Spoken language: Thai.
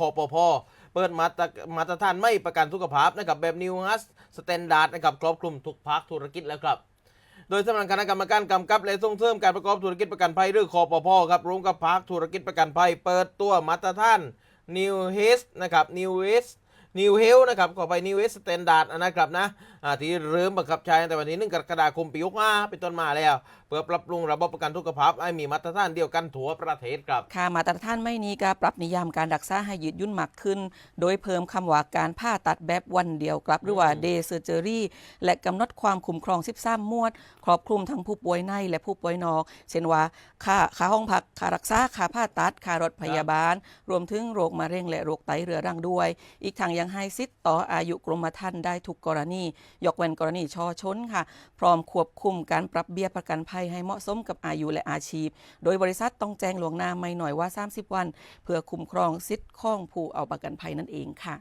คอปพเปิดมาตรมาตรฐานไม่ประกันสุขภาพนะครับแบบนิวฮัสสแตนดาร์ดนะครับครอบคลุมทุกภาคธุรกิจแล้วครับ โดยสำนักงานคณะกรรมการกำกับและส่งเสริมการประกอบธุรกิจประกันภัยหรือคอปพครับร่วมกับภาคธุรกิจประกันภัย เปิดตัวมาตรฐานนิวเฮสนะครับนิวเฮสนิวเฮลนะครับขอไปนิวเฮสสแตนดาร์ดนะครับนะ ที่เริ่มบังคับใช้ตั้งแต่วันที่1กรกฎาคมปี65เป็นต้นมาแล้ว เพื่อปรับปรุงระบบประกันสุขภาพให้มีมาตรฐานเดียวกันทั่วประเทศครับค่ามาตรฐานไม่นี้ก็ปรับนิยามการรักษาให้ยืดยุ่นมากขึ้น โดยเพิ่มคำว่าการผ่าตัดแบบวันเดียวกลับหรือว่า day surgery และกำหนดความคุ้มครอง 13หมวด ครอบคลุมทั้งผู้ป่วยในและผู้ป่วยนอก เช่นว่าค่าค่าห้องพักค่ารักษาค่าผ่าตัดค่ารถพยาบาล รวมถึงโรคมะเร็งและโรคไตเรื้อรังด้วย อีกทางยังให้สิทธิ์ต่ออายุกรมธรรม์ได้ทุกกรณียกเว้นกรณีชอชนค่ะ พร้อมควบคุมการปรับเบี้ยประกันภัยให้เหมาะสมกับอายุและอาชีพ โดยบริษัทต้องแจ้งล่วงหน้าไม่หน่อยว่า 30 วัน เพื่อคุ้มครองสิทธิ์ของผู้เอาประกันภัยนั่นเองค่ะ